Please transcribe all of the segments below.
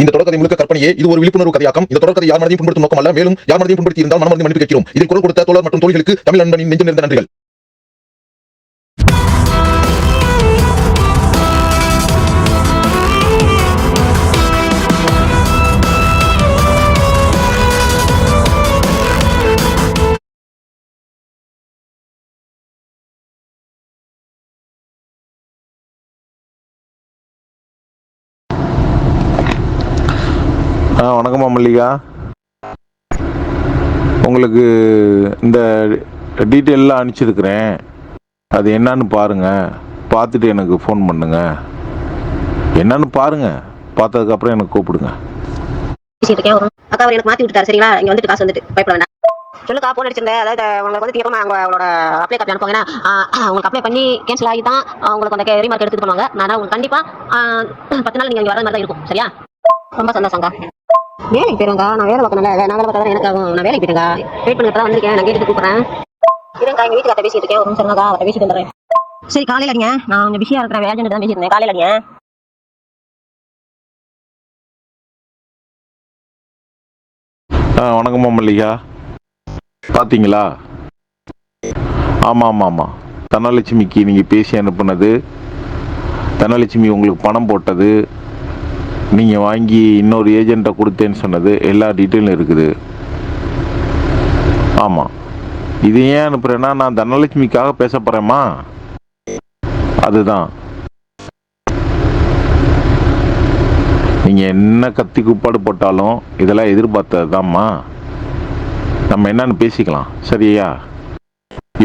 இந்த தொடர்கதை முழுக்க கற்பனையே இது ஒரு விழிப்புணர்வு கதையாக்கம். இந்த தொடர்கதை யார் மனதையும் புண்படுத்தும் நோக்கம் அல்ல மேலும் யார் மனதையும் புண்படுத்தி இருந்தால் மனமறிந்து மன்னிப்பு கேட்கிறோம் இதில் குரல் கொடுத்த தோழர் மற்றும் தோழிகளுக்கு தமிழ் அன்பனின் நெஞ்சு நிறைந்த நன்றிகள். ஆ வணக்கம்மா மல்லிகா. உங்களுக்கு இந்த டீட்டெயிலெலாம் அனுப்பிச்சிருக்கிறேன். அது என்னன்னு பாருங்கள் பார்த்துட்டு எனக்கு ஃபோன் பண்ணுங்க. என்னன்னு பாருங்க. பார்த்ததுக்கப்புறம் எனக்கு கூப்பிடுங்க. அக்கா அவர் எனக்கு மாத்தி விட்டுட்டாரு. சரிங்களா? வந்துட்டு காசு வந்துட்டு. பயப்பட வேண்டாம். சொல்லுக்கா போன் அடிச்சிருந்தேன். அதாவது உங்களுக்கு வந்து தீவிரமா அவங்க அவங்களோட அப்ளை காப்பி அனுப்புங்க ஏன்னா உங்களுக்கு அப்ளை பண்ணி கேன்சல் ஆகி தான் உங்களுக்கு அந்த ரீமார்க் எடுத்துட்டு பண்ணுவாங்க நான் உங்களுக்கு கண்டிப்பாக பத்து நாள் நீங்கள் இங்கே வர மாதிரி தான் இருக்கும். சரியா? ரொம்ப சந்தோஷங்க வேலைக்கு போயிருங்க நான் வேலை பார்க்கணும்ல. நான் வேலை பார்த்தா எனக்கு ஆகும். நான் வேலைக்கு போயிருங்க வெயிட் பண்ணி தான் வந்திருக்கேன். நான் கேட்டுட்டு கூப்பிட்றேன். இருங்க எங்க வீட்டுக்கார்ட்ட பேசிட்டு இருக்கேன். ஒரு நிமிஷம் அவரை பேசிட்டு வந்துடுறேன். சரி காலையில அடிங்க. நான் கொஞ்சம் பிஸியா இருக்கிறேன். ஏஜென்ட் தான் பேசியிருந்தேன். காலையில அடிங்க. ஆ வணக்கம்மா மல்லிகா. பார்த்தீங்களா ஆமாம் ஆமாம் ஆமாம் தனலட்சுமிக்கு நீங்கள் பேசி அனுப்புனது தனலட்சுமி உங்களுக்கு பணம் போட்டது நீங்கள் வாங்கி இன்னொரு ஏஜெண்ட்டை கொடுத்தேன்னு சொன்னது எல்லா டீட்டெயிலும் இருக்குது. ஆமாம் இது ஏன் அனுப்புகிறேன்னா நான் தனலட்சுமிக்காக பேச போகிறேம்மா அதுதான். நீங்கள் என்ன கத்தி கூப்பாடு போட்டாலும் இதெல்லாம் எதிர்பார்த்தது தான்மா நம்ம என்னன்னு பேசிக்கலாம். சரியா?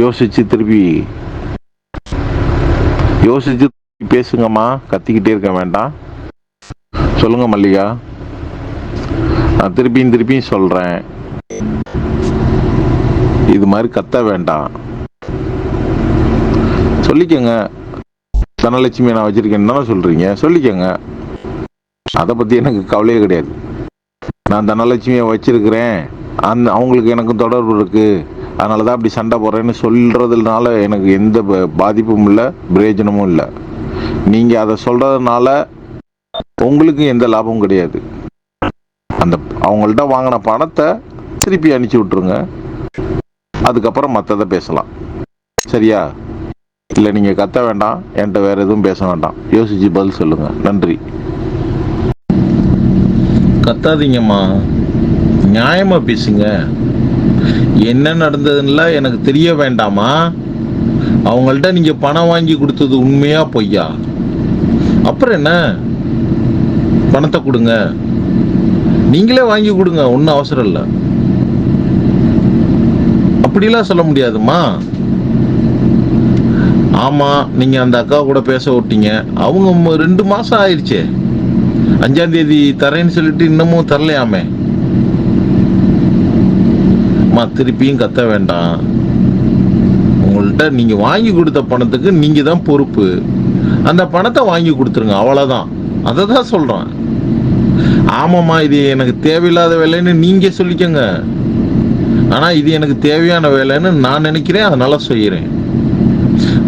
யோசிச்சு திருப்பி. யோசிச்சு திருப்பி பேசுங்கம்மா. கத்திக்கிட்டே இருக்க வேண்டாம். சொல்லுங்க மல்லிகா. நான் திருப்பியும் திருப்பியும் சொல்கிறேன் இது மாதிரி கத்த வேண்டாம். சொல்லிக்கோங்க. தனலட்சுமி நான் வச்சுருக்கேன். தானே சொல்கிறீங்க சொல்லிக்கங்க. அதை பற்றி எனக்கு கவலையே கிடையாது. நான் தனலட்சுமியை வச்சிருக்கிறேன். அந்த அவங்களுக்கு எனக்கும் தொடர்பு இருக்கு. அதனால தான் அப்படி சண்டை போடுறேன்னு சொல்றதுனால எனக்கு எந்த ப- பாதிப்பும் இல்லை பிரயோஜனமும் இல்லை. நீங்கள் அதை சொல்றதுனால உங்களுக்கு எந்த லாபமும் கிடையாது. அந்த அவங்கள்ட்ட வாங்கின பணத்தை திருப்பி அனுப்பிச்சி விட்ருங்க அதுக்கப்புறம் மற்றதை பேசலாம். சரியா? இல்லை நீங்கள் கத்த வேண்டாம். என்கிட்ட வேற எதுவும் பேச வேண்டாம். யோசிச்சு பதில் சொல்லுங்க. நன்றி. கத்தாதீங்கம்மா. நியாயமா பேசுங்க. என்ன நடந்ததுன்னா எனக்கு தெரிய வேண்டாமா? அவங்கள்ட்ட நீங்க பணம் வாங்கி கொடுத்தது உண்மையா பொய்யா? அப்புறம் என்ன? பணத்தை கொடுங்க. நீங்களே வாங்கி கொடுங்க ஒன்றும் அவசரம் இல்லை. அப்படிலாம் சொல்ல முடியாதும்மா. ஆமாம் நீங்கள் அந்த அக்கா கூட பேச விட்டீங்க. அவங்க ரெண்டு மாதம் ஆயிடுச்சே அஞ்சாம் தேதி தரேன்னு சொல்லிட்டு இன்னமும் தரலையாமே. அம்மா திருப்பியும் கத்த வேண்டாம். உங்கள்கிட்ட நீங்கள் வாங்கி கொடுத்த பணத்துக்கு நீங்கள் தான் பொறுப்பு. அந்த பணத்தை வாங்கி கொடுத்துருங்க அவ்வளோதான் அதை தான் சொல்கிறேன் ஆமாம்மா இது எனக்கு தேவையில்லாத வேலைன்னு நீங்க சொல்லிக்கோங்க. ஆனா இது எனக்கு தேவையான வேலைன்னு நான் நினைக்கிறேன் அதனால் செய்கிறேன்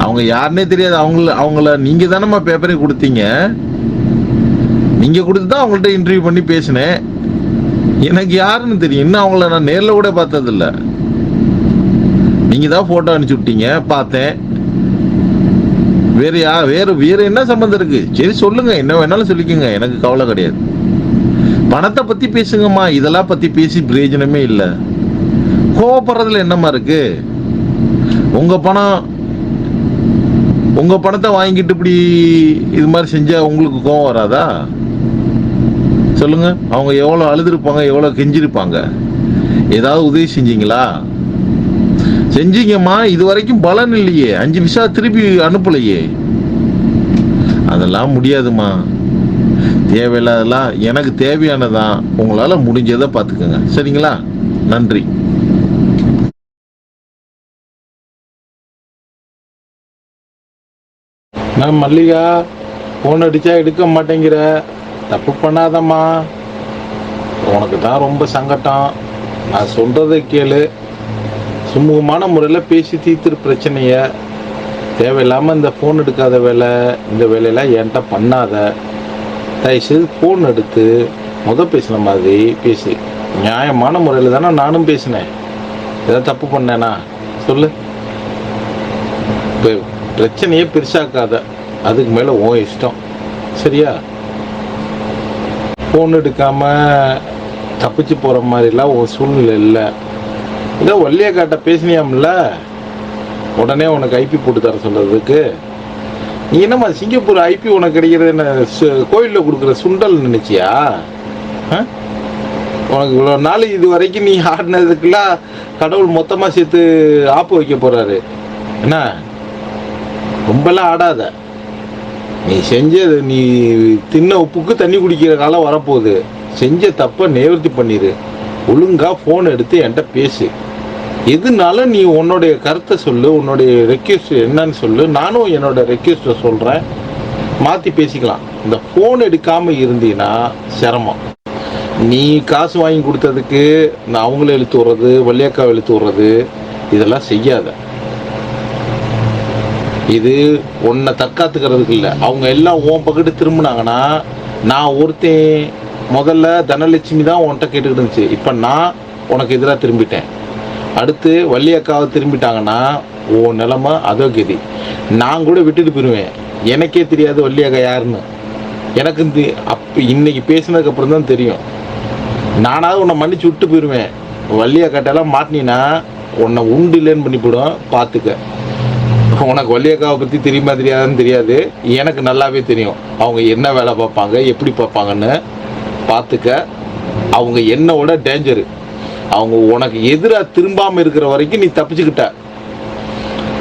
அவங்க யாருன்னே தெரியாது. அவங்கள அவங்கள நீங்க தானம்மா பேப்பரே கொடுத்தீங்க. நீங்கள் கொடுத்து தான் அவங்கள்ட்ட இன்டர்வியூ பண்ணி பேசினேன். எனக்கு யாருன்னு தெரியும். இன்னும் அவங்கள நான் நேரில் கூட பார்த்ததில்ல. நீங்கள் தான் ஃபோட்டோ அனுப்பிச்சு விட்டீங்க பார்த்தேன். வேறு யா வேறு வேறு என்ன சம்மந்தம் இருக்குது சரி சொல்லுங்க. என்ன வேணாலும் சொல்லிக்கோங்க. எனக்கு கவலை கிடையாது. பணத்தை பத்தி பேசுங்கம்மா. இதெல்லாம் பத்தி பேசி பிரயோஜனமே இல்லை. கோவப்படுறதுல என்னம்மா இருக்கு? உங்க பணம் உங்க பணத்தை வாங்கிட்டு இப்படி இது மாதிரி செஞ்சா உங்களுக்கு கோவம் வராதா? சொல்லுங்க. அவங்க எவ்வளோ அழுதுருப்பாங்க எவ்வளோ கெஞ்சிருப்பாங்க. ஏதாவது உதவி செஞ்சீங்களா? செஞ்சீங்கம்மா. இது வரைக்கும் பலன் இல்லையே. அஞ்சு நிமிஷம் திருப்பி அனுப்பலையே. அதெல்லாம் முடியாதும்மா. தேவையில்லாதெல்லாம் எனக்கு தேவையானதான் உங்களால் முடிஞ்சதை பார்த்துக்கோங்க. சரிங்களா? நன்றி. நான் மல்லிகா ஃபோன் அடித்தா எடுக்க மாட்டேங்கிற. தப்பு பண்ணாதம்மா. உனக்கு தான் ரொம்ப சங்கட்டம். நான் சொல்கிறத கேளு. சுமூகமான முறையில் பேசி தீர்த்துரு பிரச்சனையை. தேவையில்லாமல் இந்த ஃபோன் எடுக்காத வேலை இந்த வேலையெல்லாம் என்கிட்ட பண்ணாத. தயவுசெய்து ஃபோன் எடுத்து முத பேசின மாதிரி பேசு. நியாயமான முறையில் தானே நானும் பேசினேன். ஏதாவது தப்பு பண்ணேனா? சொல்லு. இப்போ பிரச்சனையே பெருசாக்காத. அதுக்கு மேலே உன் இஷ்டம். சரியா? ஃபோன் எடுக்காமல் தப்பிச்சு போகிற மாதிரிலாம் உன் சூழ்நிலை இல்லை. இதோ ஒல்லியக்காட்ட பேசினியாம்ல? உடனே உனக்கு ஐபி போட்டு தர சொல்கிறதுக்கு நீ என்னம்மா சிங்கப்பூர் ஐபி உனக்கு கிடைக்கிறது என்ன? சு- கொடுக்குற சுண்டல் நினைச்சியா? ஆ? உனக்கு இவ்வளோ நாள் இது வரைக்கும் நீ ஆடினதுக்கெல்லாம் கடவுள் மொத்தமாக சேர்த்து ஆப்பு வைக்க போகிறாரு என்ன? ரொம்பலாம் ஆடாத. நீ செஞ்சது நீ தின்ன உப்புக்கு தண்ணி குடிக்கிற காலம் வரப்போகுது. செஞ்ச தப்பை நிவர்த்தி பண்ணிடு ஒழுங்காக ஃபோன் எடுத்து என்கிட்ட பேசு. எதுனாலும் நீ உன்னுடைய கருத்தை சொல்லு உன்னுடைய ரெக்வஸ்ட் என்னன்னு சொல்லு நானும் என்னோட ரெக்வெஸ்ட்டை சொல்கிறேன் மாற்றி பேசிக்கலாம். இந்த ஃபோன் எடுக்காமல் இருந்தீன்னா சிரமம். நீ காசு வாங்கி கொடுத்ததுக்கு நான் அவங்கள இழுத்து விடுறது வள்ளியக்காவை இழுத்து விடுறது இதெல்லாம் செய்யாத. இது உன்னை தற்காத்துக்கிறதுக்கு இல்லை. அவங்க எல்லாம் உன் பக்கத்து திரும்பினாங்கன்னா நான் ஒருத்தன் முதல்ல தனலட்சுமி தான் உன்கிட்ட கேட்டுக்கிட்டு இருந்துச்சு. இப்போ நான் உனக்கு எதிராக திரும்பிட்டேன். அடுத்து வள்ளி அக்காவை திரும்பிட்டாங்கன்னா ஓ நிலமை அதோ கதி நான் கூட விட்டுட்டு போயிடுவேன் எனக்கே தெரியாது வள்ளி அக்கா யாருன்னு. எனக்கு இந்த அப்போ இன்னைக்கு பேசினதுக்கப்புறம் தான் தெரியும். நானாவது உன்னை மன்னிச்சு விட்டு போயிடுவேன் வள்ளி அக்காட்டெல்லாம் மாட்டினா உன்னை உண்டு இல்லைன்னு பண்ணிவிடும் பார்த்துக்க உனக்கு வள்ளியக்காவை பற்றி தெரியுமா தெரியாதான்னு தெரியாது. எனக்கு நல்லாவே தெரியும். அவங்க என்ன வேலை பார்ப்பாங்க எப்படி பார்ப்பாங்கன்னு. பார்த்துக்க அவங்க என்னோட டேஞ்சரு அவங்க உனக்கு எதிராக திரும்பாமல் இருக்கிற வரைக்கும் நீ தப்பிச்சுக்கிட்ட.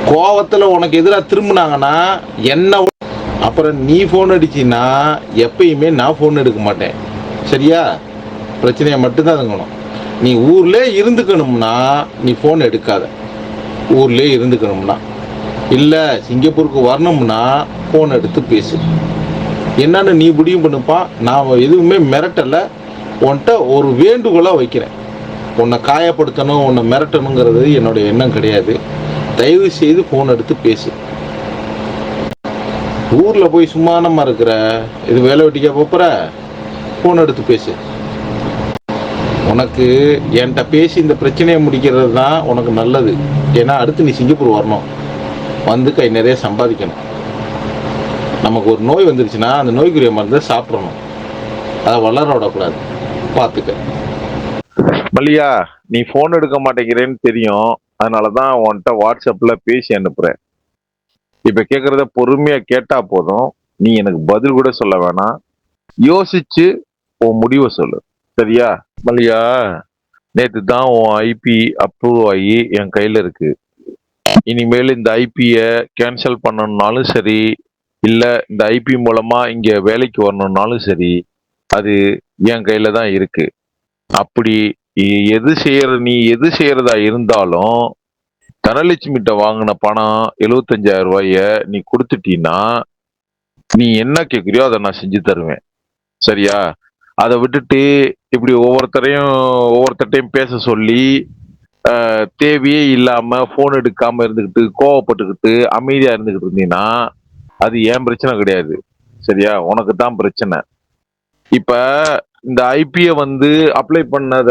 கோவத்தில் உனக்கு எதிராக திரும்பினாங்கன்னா என்ன அப்புறம் நீ ஃபோன் அடிச்சின்னா எப்பயுமே நான் ஃபோன் எடுக்க மாட்டேன். சரியா? பிரச்சனையை மட்டும்தான் அதுங்கணும். நீ ஊர்ல இருந்துக்கணும்னா நீ ஃபோன் எடுக்காத. ஊர்ல இருந்துக்கணும்னா. இல்லை சிங்கப்பூருக்கு வரணும்னா ஃபோன் எடுத்து பேசு. என்னன்னு நீ முடிவு பண்ணுப்பா. நான் எதுவுமே மிரட்டலை. உன்கிட்ட ஒரு வேண்டுகோளாக வைக்கிறேன். உன்னை காயப்படுத்தணும் உன்னை மிரட்டணுங்கிறது என்னுடைய எண்ணம் கிடையாது. தயவு செய்து ஃபோன் எடுத்து பேசு. ஊரில் போய் சும்மானமா இருக்கிற இது வேலை வெட்டிக்கா போகிற ஃபோன் எடுத்து பேசு. உனக்கு என்கிட்ட பேசி இந்த பிரச்சனையை முடிக்கிறது தான் உனக்கு நல்லது. ஏன்னா அடுத்து நீ சிங்கப்பூர் வரணும். வந்து கை நிறைய சம்பாதிக்கணும். நமக்கு ஒரு நோய் வந்துருச்சுன்னா அந்த நோய்க்குரிய மருந்தை சாப்பிட்றணும் அதை வளர விடக்கூடாது. பார்த்துக்க. மல்லியா நீ ஃபோன் எடுக்க மாட்டேங்கிறேன்னு தெரியும். அதனால தான் உன்கிட்ட வாட்ஸ்அப்பில் பேசி அனுப்புகிறேன் இப்போ கேட்குறத பொறுமையாக கேட்டால் போதும். நீ எனக்கு பதில் கூட சொல்ல வேணாம். யோசிச்சு உன் முடிவை சொல்லு. சரியா? மல்லியா நேற்று தான் உன் ஐபி அப்ரூவ் ஆகி என் கையில் இருக்கு. இனிமேல் இந்த ஐபியை கேன்சல் பண்ணணும்னாலும் சரி இல்லை இந்த ஐபி மூலமா இங்க வேலைக்கு வரணும்னாலும் சரி அது என் கையில தான் இருக்கு. அப்படி எது செய்யற நீ எது செய்யறதா இருந்தாலும் தனலட்சுமிகிட்ட வாங்கின பணம் எழுபத்தஞ்சாயிரம் ரூபாய நீ கொடுத்துட்டீன்னா நீ என்ன கேட்குறியோ அதை நான் செஞ்சு தருவேன். சரியா? அதை விட்டுட்டு இப்படி ஒவ்வொருத்தரையும் ஒவ்வொருத்தட்டையும் பேச சொல்லி தேவையே இல்லாம போன் எடுக்காம இருந்துக்கிட்டு கோவப்பட்டுக்கிட்டு அமைதியா இருந்துகிட்டு இருந்தீங்கன்னா அது ஏன் பிரச்சனை கிடையாது. சரியா? உனக்கு தான் பிரச்சனை. இப்ப இந்த ஐபிய வந்து அப்ளை பண்ணத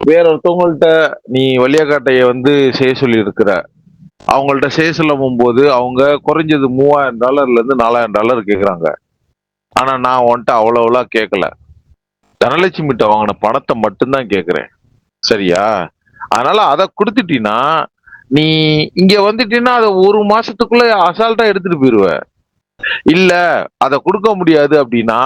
வேற ஒருத்தவங்கள்ட்ட நீ வழியாக்காட்டைய வந்து செய்ய சொல்லி இருக்கிற அவங்கள்ட்ட செய்ய சொல்லும் போது அவங்க குறைஞ்சது மூவாயிரம் டாலர்ல இருந்து நாலாயிரம் டாலர் கேக்குறாங்க. ஆனா நான் உன்கிட்ட அவ்வளவுலாம் கேட்கல தனலட்சுமிகிட்ட வாங்கின பணத்தை மட்டும்தான் கேக்குறேன். சரியா? அதனால அதை கொடுத்துட்டீங்கன்னா நீ இங்க வந்துட்டீங்கன்னா அதை ஒரு மாசத்துக்குள்ள அசால்ட்டா எடுத்துட்டு போயிருவ. இல்ல அதை கொடுக்க முடியாது அப்படின்னா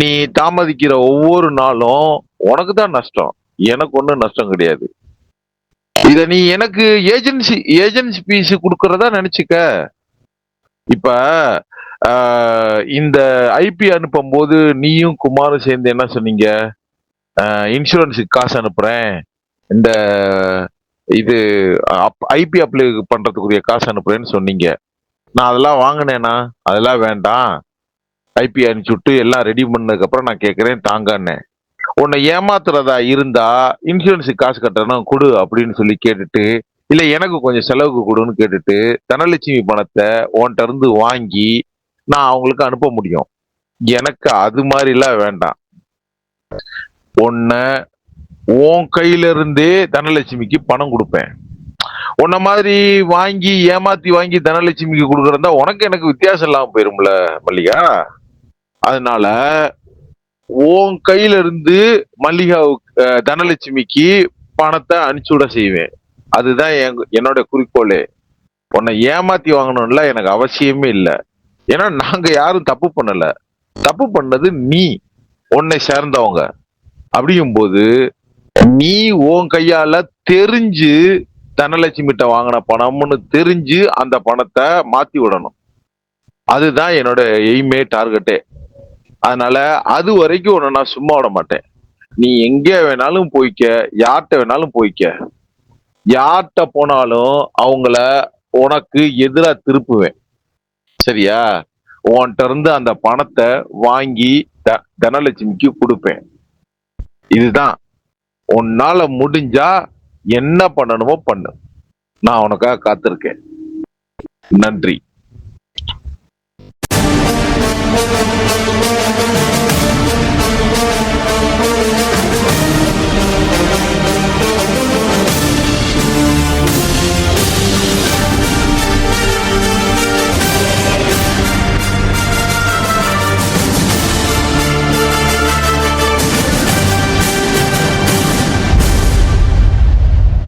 நீ தாமதிக்கிற ஒவ்வொரு நாளும் உனக்கு தான் நஷ்டம். எனக்கு ஒன்றும் நஷ்டம் கிடையாது. இத நீ எனக்கு ஏஜென்சி ஏஜென்சி பீஸ் கொடுக்கறதா நினைச்சுக்க. இப்ப இந்த ஐபி அனுப்பும் போது நீயும் குமாரும் சேர்ந்து என்ன சொன்னீங்க? இன்சூரன்ஸுக்கு காசு அனுப்புறேன். இந்த இது ஐபி அப்ளை பண்றதுக்குரிய காசு அனுப்புறேன்னு சொன்னீங்க. நான் அதெல்லாம் வாங்கினேனா? அதெல்லாம் வேண்டாம். ஐபி அனுப்பிச்சுட்டு எல்லாம் ரெடி பண்ணதுக்கு அப்புறம் நான் கேட்கறேன் தாங்கன்னு உன்னை ஏமாத்துறதா இருந்தா இன்சூரன்ஸுக்கு காசு கட்டணும் கொடு அப்படின்னு சொல்லி கேட்டுட்டு இல்லை எனக்கு கொஞ்சம் செலவுக்கு கொடுன்னு கேட்டுட்டு தனலட்சுமி பணத்தை உன்கிட்ட இருந்து வாங்கி நான் அவங்களுக்கு அனுப்ப முடியும். எனக்கு அது மாதிரிலாம் வேண்டாம். உன்னை உன் கையில இருந்தே தனலட்சுமிக்கு பணம் கொடுப்பேன். உன்ன மாதிரி வாங்கி ஏமாத்தி வாங்கி தனலட்சுமிக்கு கொடுக்குறதா உனக்கு எனக்கு வித்தியாசம் இல்லாமல் போயிரும்ல மல்லிகா? அதனால உன் கையில இருந்து மல்லிகாவுக்கு தனலட்சுமிக்கு பணத்தை அனுப்பிச்சு விட செய்வேன். அதுதான் என்னோட குறிக்கோளே. உன்னை ஏமாத்தி வாங்கணும்ல எனக்கு அவசியமே இல்லை. ஏன்னா நாங்க யாரும் தப்பு பண்ணல. தப்பு பண்ணது நீ உன்னை சேர்ந்தவங்க. அப்படிங்கும்போது நீ உன் கையால தெரிஞ்சு தனலட்சுமிட்ட வாங்கின பணம்னு தெரிஞ்சு அந்த பணத்தை மாத்தி விடணும். அதுதான் என்னோட எய்மே டார்கெட்டே அதனால அது வரைக்கும் உன்னை நான் சும்மா விட மாட்டேன். நீ எங்க வேணாலும் போய்க்க யார்கிட்ட வேணாலும் போய்க்க. யார்கிட்ட போனாலும் அவங்கள உனக்கு எதிராக திருப்புவேன். சரியா? உன்கிட்ட இருந்து அந்த பணத்தை வாங்கி த- தனலட்சுமிக்கு கொடுப்பேன். இதுதான். உன்னால முடிஞ்சா என்ன பண்ணணுமோ பண்ணு. நான் உனக்காக காத்திருக்கேன். நன்றி.